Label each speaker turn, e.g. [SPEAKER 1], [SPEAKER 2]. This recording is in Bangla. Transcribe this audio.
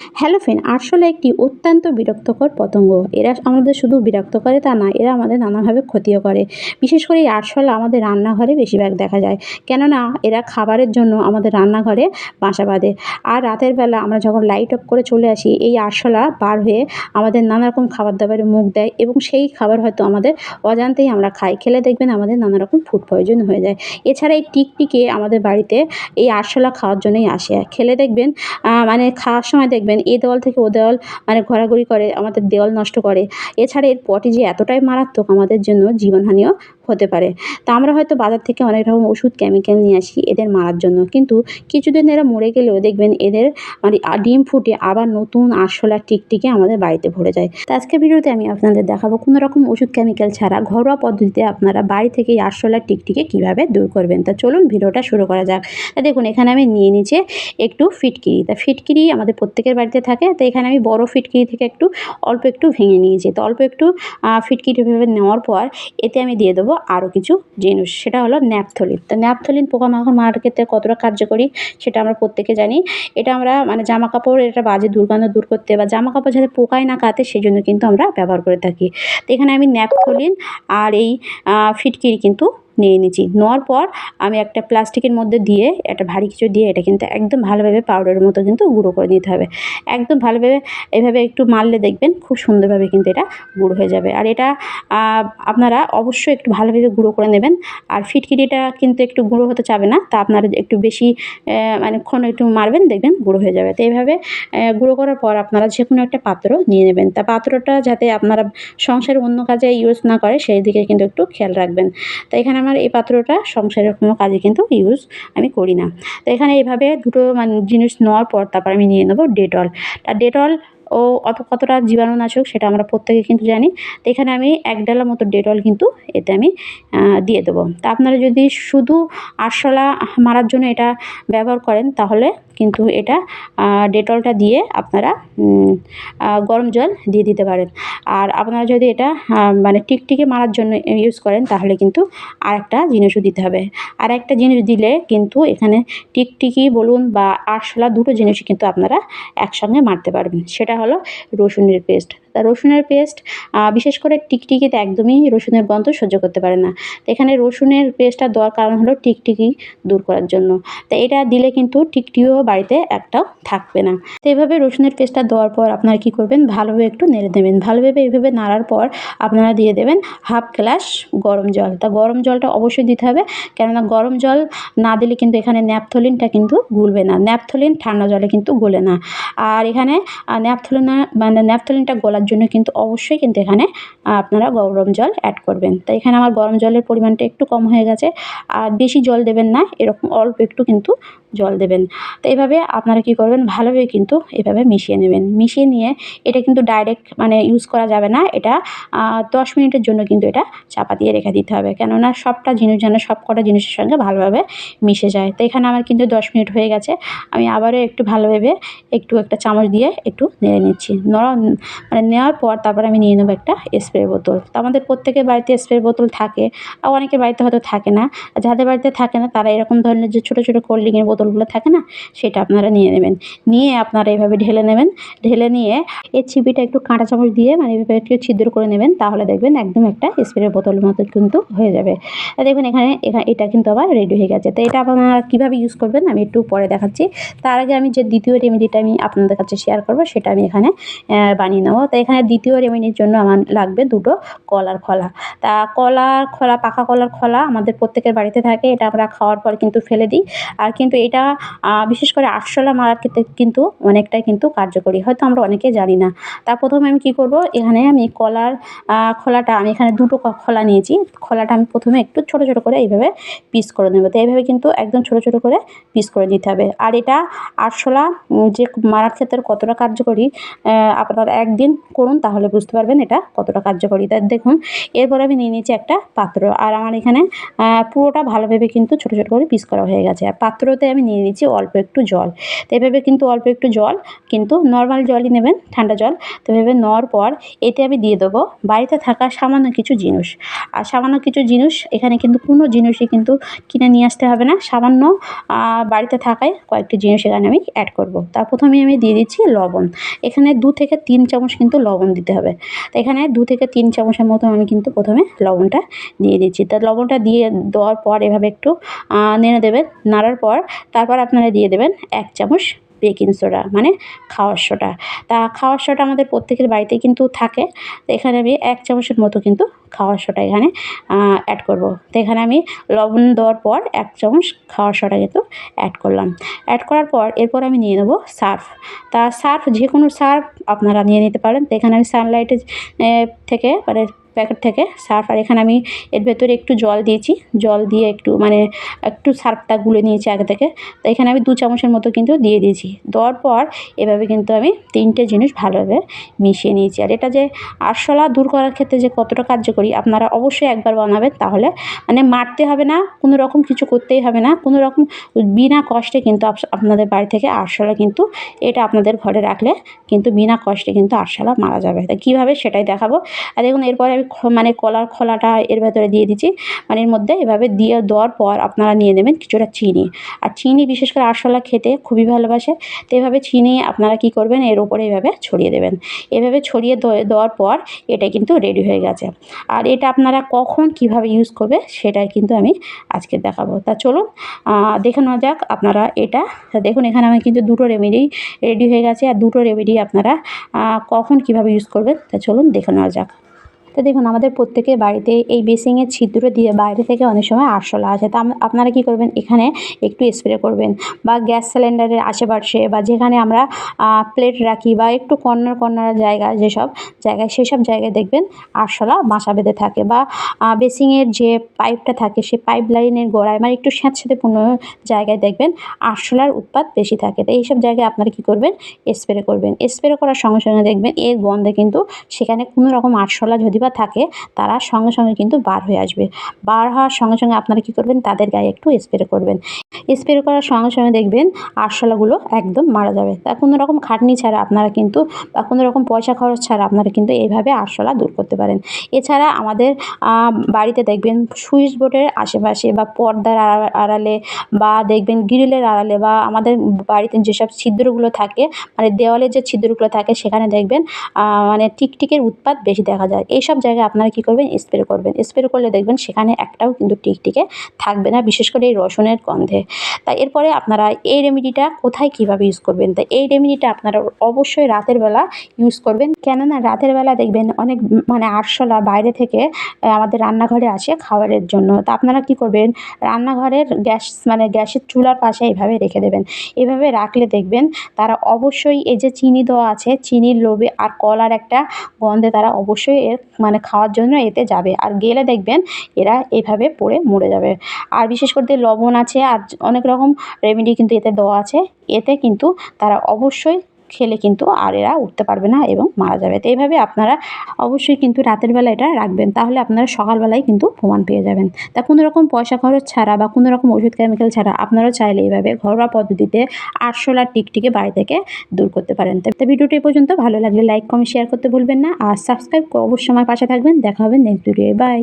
[SPEAKER 1] হ্যালো ফ্রেন্ড আরশোলা একটি অত্যন্ত বিরক্তকর পতঙ্গ। এরা আমাদের শুধু বিরক্ত করে তা না এরা আমাদের নানাভাবে ক্ষতিও করে। বিশেষ করে এই আরশোলা আমাদের রান্নাঘরে বেশিরভাগ দেখা যায়। কেননা, এরা খাবারের জন্য আমাদের রান্নাঘরে বাসা বাঁধে। আর রাতের বেলা আমরা যখন লাইট অফ করে চলে আসি, এই আরশোলা বার হয়ে আমাদের নানা রকম খাবার দাবারে মুখ দেয় এবং সেই খাবার হয়তো আমাদের অজান্তেই আমরা খাই। খেলে দেখবেন আমাদের নানা রকম ফুড পয়জন হয়ে যায়। এছাড়া এই টিকটিকে আমাদের বাড়িতে এই আরশোলা খাওয়ার জন্যই আসে। খেলে দেখবেন মানে খাওয়ার সময় দেখবেন এ দেওয়াল থেকে ও দেওয়াল মানে ঘোরাঘুরি করে, আমাদের দেওয়াল নষ্ট করে। এছাড়া এর পটি যে এতটাই মারাত্মক আমাদের জন্য জীবনহানিও হতে পারে। তা আমরা হয়তো বাজার থেকে অনেক রকম ওষুধ কেমিক্যাল নিয়ে আসি এদের মারার জন্য। কিন্তু কিছুদিন এরা মরে গেলেও দেখবেন এদের মানে ডিম ফুটে আবার নতুন আরশোলা টিকটিকে আমাদের বাড়িতে ভরে যায়। তো আজকের ভিডিওতে আমি আপনাদের দেখাবো কোনো রকম ওষুধ কেমিক্যাল ছাড়া ঘরোয়া পদ্ধতিতে আপনারা বাড়ি থেকে আরশোলা টিকটিকে কীভাবে দূর করবেন। তা চলুন ভিডিওটা শুরু করা যাক। তা দেখুন, এখানে আমি নিয়ে নিচে একটু ফিটকিরি। তা ফিটকিরি আমাদের প্রত্যেকের বাড়িতে থাকে। তো এখানে আমি বড় ফিটকিরি থেকে একটু অল্প একটু ভেঙে নিয়েছি। তো অল্প একটু ফিটকিরি ভেবে নেওয়ার পর এতে আমি দিয়ে দেবো আরও কিছু জিনিস। সেটা হলো ন্যাপথলিন। তো ন্যাপথলিন পোকামাকড় মারার ক্ষেত্রে কতটা কার্যকরী সেটা আমরা প্রত্যেকে জানি। এটা আমরা মানে জামা কাপড় এটা বাজে দুর্গন্ধ দূর করতে বা জামা কাপড় যাতে পোকায় না কাতে সেই জন্য কিন্তু আমরা ব্যবহার করে থাকি। তো এখানে আমি ন্যাপথলিন আর এই ফিটকিরি কিন্তু নিয়ে নিচ্ছি নেওয়ার পর আমি একটা প্লাস্টিকের মধ্যে দিয়ে, একটা ভারী কিছু দিয়ে এটা কিন্তু একদম ভালোভাবে পাউডারের মতো কিন্তু গুঁড়ো করে নিতে হবে। একদম ভালোভাবে এভাবে একটু মারলে দেখবেন খুব সুন্দরভাবে কিন্তু এটা গুঁড়ো হয়ে যাবে। আর এটা আপনারা অবশ্যই একটু ভালোভাবে গুঁড়ো করে নেবেন। আর ফিটকিরিটা কিন্তু একটু গুঁড়ো হতে চাবে না, তা আপনারা একটু বেশি মানে ক্ষণ একটু মারবেন, দেখবেন গুঁড়ো হয়ে যাবে। তো এইভাবে গুঁড়ো করার পর আপনারা যে কোনো একটা পাত্র নিয়ে নেবেন। তা পাত্রটা যাতে আপনারা সংসারের অন্য কাজে ইউজ না করে, সেই দিকে কিন্তু একটু খেয়াল রাখবেন। তো এখানে এই পাত্রটা সংসারের কোনো কাজে কিন্তু ইউজ আমি করি না। তো এখানে এইভাবে দুটো মানে জিনিস নেওয়ার পর তারপর আমি নিয়ে নেব ডেটল তা ডেটল ও অত কতটা জীবাণুনাশক সেটা আমরা প্রত্যেকে কিন্তু জানি। তো এখানে আমি এক ডালার মতো ডেটল কিন্তু এতে আমি দিয়ে দেবো। তা আপনারা যদি শুধু আরশোলা মারার জন্য এটা ব্যবহার করেন তাহলে কিন্তু এটা ডেটলটা দিয়ে আপনারা গরম জল দিয়ে দিতে পারেন। আর আপনারা যদি এটা মানে টিকটিকে মারার জন্য ইউজ করেন, তাহলে কিন্তু আর একটা জিনিসও দিতে হবে। আর একটা জিনিস দিলে কিন্তু এখানে টিকটিকি বলুন বা আরশোলা দুটো জিনিসই কিন্তু আপনারা একসঙ্গে মারতে পারবেন। সেটা হলো রসুনের পেস্ট। তা রসুনের পেস্ট বিশেষ করে টিকটিকিতে একদমই রসুনের গন্ধ সহ্য করতে পারে না। এখানে রসুনের পেস্টটা দেওয়ার কারণ হলো টিকটিকি দূর করার জন্য। তা এটা দিলে কিন্তু টিকটিও বাড়িতে একটাও থাকবে না। তো এইভাবে রসুনের পেস্টটা দেওয়ার পর আপনারা কী করবেন? ভালোভাবে একটু নেড়ে দেবেন। ভালোভাবে এইভাবে নাড়ার পর আপনারা দিয়ে দেবেন হাফ গ্লাস গরম জল। তা গরম জলটা অবশ্যই দিতে হবে। কেননা গরম জল না দিলে কিন্তু এখানে ন্যাপথলিনটা কিন্তু গুলবে না। ন্যাপথলিন ঠান্ডা জলে কিন্তু গলে না। আর এখানে ন্যাপথলিন মানে ন্যাপথলিনটা গলার জন্য কিন্তু অবশ্যই কিন্তু এখানে আপনারা গরম জল অ্যাড করবেন। তো এখানে আমার গরম জলের পরিমাণটা একটু কম হয়ে গেছে। আর বেশি জল দেবেন না। এরকম অল্প একটু কিন্তু জল দেবেন। তো এভাবে আপনারা কী করবেন? ভালোভাবে কিন্তু এভাবে মিশিয়ে নেবেন। মিশিয়ে নিয়ে এটা কিন্তু ডাইরেক্ট মানে ইউজ করা যাবে না। এটা দশ মিনিটের জন্য কিন্তু এটা চাপা দিয়ে রেখে দিতে হবে। কেননা সবটা জিনিস যেন সব কটা জিনিসের সঙ্গে ভালোভাবে মিশে যায়। তো এখানে আমার কিন্তু দশ মিনিট হয়ে গেছে। আমি আবারও একটু ভালোভাবে একটু একটা চামচ দিয়ে একটু নেড়ে নিচ্ছি। নরম মানে নেওয়ার পর তারপর আমি নিয়ে নেব একটা স্প্রে বোতল। তো আমাদের প্রত্যেকের বাড়িতে স্প্রে বোতল থাকে আর অনেকের বাড়িতে হয়তো থাকে না। যাদের বাড়িতে থাকে না, তারা এরকম ধরনের যে ছোটো ছোটো কোল্ড ড্রিঙ্কের বোতলগুলো থাকে না সেটা আপনারা নিয়ে নেবেন। নিয়ে আপনারা এভাবে ঢেলে নেবেন। ঢেলে নিয়ে এই ছিপিটা একটু কাঁটা চামচ দিয়ে মানে এভাবে একটু ছিদ্র করে নেবেন তাহলে দেখবেন একদম একটা স্প্রে বোতলের মতো কিন্তু হয়ে যাবে। দেখুন এখানে এটা কিন্তু আবার রেডি হয়ে গেছে। তো এটা আপনারা কীভাবে ইউজ করবেন আমি একটু পরে দেখাচ্ছি। তার আগে আমি যে দ্বিতীয় রেমেডিটা আমি আপনাদের কাছে শেয়ার করব সেটা আমি এখানে বানিয়ে নেব। তো এখানে দ্বিতীয় রেমেডির জন্য আমার লাগবে দুটো কলার খোলা। তা কলার খোলা পাকা কলার খোলা আমাদের প্রত্যেকের বাড়িতে থাকে। এটা আমরা খাওয়ার পর কিন্তু ফেলে দিই। আর কিন্তু এটা আহ, বিশেষ করে আরশোলা মারার ক্ষেত্রে কিন্তু অনেকটাই কিন্তু কার্যকরী। হয়তো আমরা অনেকে জানি না। তা প্রথমে আমি কি করব? এখানে আমি কলার খোলাটা, আমি এখানে দুটো খোলা নিয়েছি। খোলাটা আমি প্রথমে একটু ছোট ছোট করে এইভাবে পিস করে নেব। তো এইভাবে কিন্তু একদম ছোট ছোট করে পিস করে দিতে হবে। আর এটা আরশোলা যে মারার ক্ষেত্রে কতটা কার্যকরী আপনারা একদিন করুন তাহলে বুঝতে পারবেন এটা কতটা কার্যকরী। তা দেখুন, এরপরে আমি নিয়ে নিয়েছি একটা পাত্র। আর আমার এখানে পুরোটা ভালোভাবে কিন্তু ছোটো ছোটো করে পিস করা হয়ে গেছে। আর পাত্রতে আমি নিয়ে নিয়েছি অল্প একটু একটু জল। তো এভাবে কিন্তু অল্প একটু জল, কিন্তু নর্মাল জলই নেবেন, ঠান্ডা জল। তো এভাবে নেওয়ার পর এতে আমি দিয়ে দেবো বাড়িতে থাকা সামান্য কিছু জিনিস। আর সামান্য কিছু জিনিস, এখানে কিন্তু কোনো জিনিসই কিন্তু কিনে নিয়ে আসতে হবে না। সামান্য বাড়িতে থাকায় কয়েকটি জিনিস এখানে আমি অ্যাড করব। তার প্রথমে আমি দিয়ে দিচ্ছি লবণ। এখানে দু থেকে তিন চামচ কিন্তু লবণ দিতে হবে। তো এখানে দু থেকে তিন চামচের মতো আমি কিন্তু প্রথমে লবণটা দিয়ে দিচ্ছি। তা লবণটা দিয়ে দেওয়ার পর এভাবে একটু নেড়ে দেবেন। নাড়ার পর তারপর আপনারা দিয়ে দেবেন এক চামচ বেকিং সোডা মানে খাওয়ার সোডা তা খাওয়ার সোডা আমাদের প্রত্যেকের বাড়িতে কিন্তু থাকে। তো এখানে আমি এক চামচের মতো কিন্তু খাওয়ার সোডা এখানে অ্যাড করব। তো এখানে আমি লবণ দেওয়ার পর এক চামচ খাওয়ার সোডা কিন্তু অ্যাড করলাম। অ্যাড করার পর এরপর আমি নিয়ে নেব সার্ফ। তা সার্ফ যে কোনো সার্ফ আপনারা নিয়ে নিতে পারেন। তো এখানে আমি সানলাইটের থেকে মানে প্যাকেট থেকে সার্ফ। আর এখানে আমি এর ভেতরে একটু জল দিয়েছি। জল দিয়ে একটু মানে একটু সার্ফটা গুলে নিয়েছি আগে থেকে। তো এখানে আমি দু চামচের মতো কিন্তু দিয়ে দিয়েছি। দেওয়ার পর এভাবে কিন্তু আমি তিনটে জিনিস ভালোভাবে মিশিয়ে নিয়েছি। আর এটা যে আরশোলা দূর করার ক্ষেত্রে যে কতটা কার্যকরী আপনারা অবশ্যই একবার বানাবেন। তাহলে মানে মারতে হবে না, কোনো রকম কিছু করতেই হবে না, কোনো রকম বিনা কষ্টে কিন্তু আপনাদের বাড়ি থেকে আরশোলা কিন্তু এটা আপনাদের ঘরে রাখলে কিন্তু বিনা কষ্টে কিন্তু আরশোলা মারা যাবে। তা কীভাবে সেটাই দেখাবো। আর দেখুন, এরপরে মানে কলার খোলাটা এর ভেতরে দিয়ে দিচ্ছি। মানে এর মধ্যে এভাবে দিয়ে দেওয়ার পর আপনারা নিয়ে নেবেন কিছুটা চিনি। আর চিনি বিশেষ করে আরশোলা খেতে খুবই ভালোবাসে। তো এভাবে চিনি আপনারা কি করবেন, এর উপরে এভাবে ছড়িয়ে দেবেন। এভাবে ছড়িয়ে দেওয়ার পর এটা কিন্তু রেডি হয়ে গেছে। আর এটা আপনারা কখন কীভাবে ইউজ করবে সেটাই কিন্তু আমি আজকে দেখাবো। তা চলুন দেখে নেওয়া যাক আপনারা এটা। দেখুন, এখানে আমি কিন্তু দুটো রেমেডি রেডি হয়ে গেছে। আর দুটো রেমেডি আপনারা কখন কীভাবে ইউজ করবেন, তা চলুন দেখে নেওয়া যাক। তো দেখুন, আমাদের প্রত্যেকের বাড়িতে এই বেসিংয়ের ছিদ্র দিয়ে বাইরে থেকে অনেক সময় আরশোলা আসে। তা আপনারা কী করবেন? এখানে একটু স্প্রে করবেন বা গ্যাস সিলিন্ডারের আশেপাশে বা যেখানে আমরা প্লেট রাখি বা একটু কর্নার কর্নার জায়গা যেসব জায়গায় সেসব জায়গায় দেখবেন আরশোলা বাসা বেঁধে থাকে বা বেসিংয়ের যে পাইপটা থাকে সে পাইপ লাইনের গোড়ায় মানে একটু স্যাঁতস্যাঁতে জায়গায় দেখবেন আরশোলার উৎপাত বেশি থাকে। তো এইসব জায়গায় আপনারা কী করবেন? স্প্রে করবেন। স্প্রে করার সঙ্গে সঙ্গে দেখবেন এর গন্ধে কিন্তু সেখানে কোনো রকম আরশোলা যদি বা থাকে, তারা সঙ্গে সঙ্গে কিন্তু বার হয়ে আসবে। বার হওয়ার সঙ্গে সঙ্গে আপনারা কী করবেন? তাদের গায়ে একটু স্প্রে করবেন। স্প্রে করার সঙ্গে সঙ্গে দেখবেন আরশোলাগুলো একদম মারা যাবে। তা কোনো রকম খাটনি ছাড়া আপনারা কিন্তু বা কোনো রকম পয়সা খরচ ছাড়া আপনারা কিন্তু এইভাবে আরশোলা দূর করতে পারেন। এছাড়া আমাদের বাড়িতে দেখবেন সুইচ বোর্ডের আশেপাশে বা পর্দার আড়ালে বা দেখবেন গ্রিলের আড়ালে বা আমাদের বাড়িতে যেসব ছিদ্রগুলো থাকে মানে দেওয়ালের যে ছিদ্রগুলো থাকে, সেখানে দেখবেন মানে টিকটিকের উৎপাত বেশি দেখা যায়। এইসব জায়গায় আপনারা কী করবেন? স্প্রে করবেন। স্প্রে করলে দেখবেন সেখানে একটাও কিন্তু টিকটিকে থাকবে না, বিশেষ করে এই রসুনের গন্ধে। তা এরপরে আপনারা এই রেমেডিটা কোথায় কীভাবে ইউজ করবেন? তা এই রেমেডিটা আপনারা অবশ্যই রাতের বেলা ইউজ করবেন। কেননা রাতের বেলা দেখবেন অনেক মানে আরশোলা বাইরে থেকে আমাদের রান্নাঘরে আসে খাবারের জন্য। তা আপনারা কী করবেন? রান্নাঘরের গ্যাস মানে গ্যাসের চুলার পাশে এইভাবে রেখে দেবেন। এভাবে রাখলে দেখবেন তারা অবশ্যই এই যে চিনি দেওয়া আছে, চিনির লোভে আর কলার একটা গন্ধে তারা অবশ্যই এর মানে খাওয়ার জন্য এতে যাবে। আর গেলে দেখবেন এরা এভাবে পড়ে মরে যাবে। আর বিশেষ করে লবণ আছে, আর অনেক রকম রেমেডি কিন্তু এতে দেওয়া আছে। এতে কিন্তু তারা অবশ্যই খেলে কিন্তু আর এরা উঠতে পারবে না এবং মারা যাবে। তো এইভাবে আপনারা অবশ্যই কিন্তু রাতের বেলা এটা রাখবেন। তাহলে আপনারা সকালবেলায় কিন্তু প্রমাণ পেয়ে যাবেন। তা কোনো রকম পয়সা খরচ ছাড়া বা কোনো রকম ওষুধ কেমিক্যাল ছাড়া আপনারাও চাইলে এইভাবে ঘরোয়া পদ্ধতিতে আরশোলার টিকটিকে বাড়ি থেকে দূর করতে পারেন। তো ভিডিওটি পর্যন্ত। ভালো লাগলে লাইক কমেন্ট শেয়ার করতে ভুলবেন না। আর সাবস্ক্রাইব অবশ্যই আমার পাশে থাকবেন। দেখা হবে নেক্সট ভিডিও বাই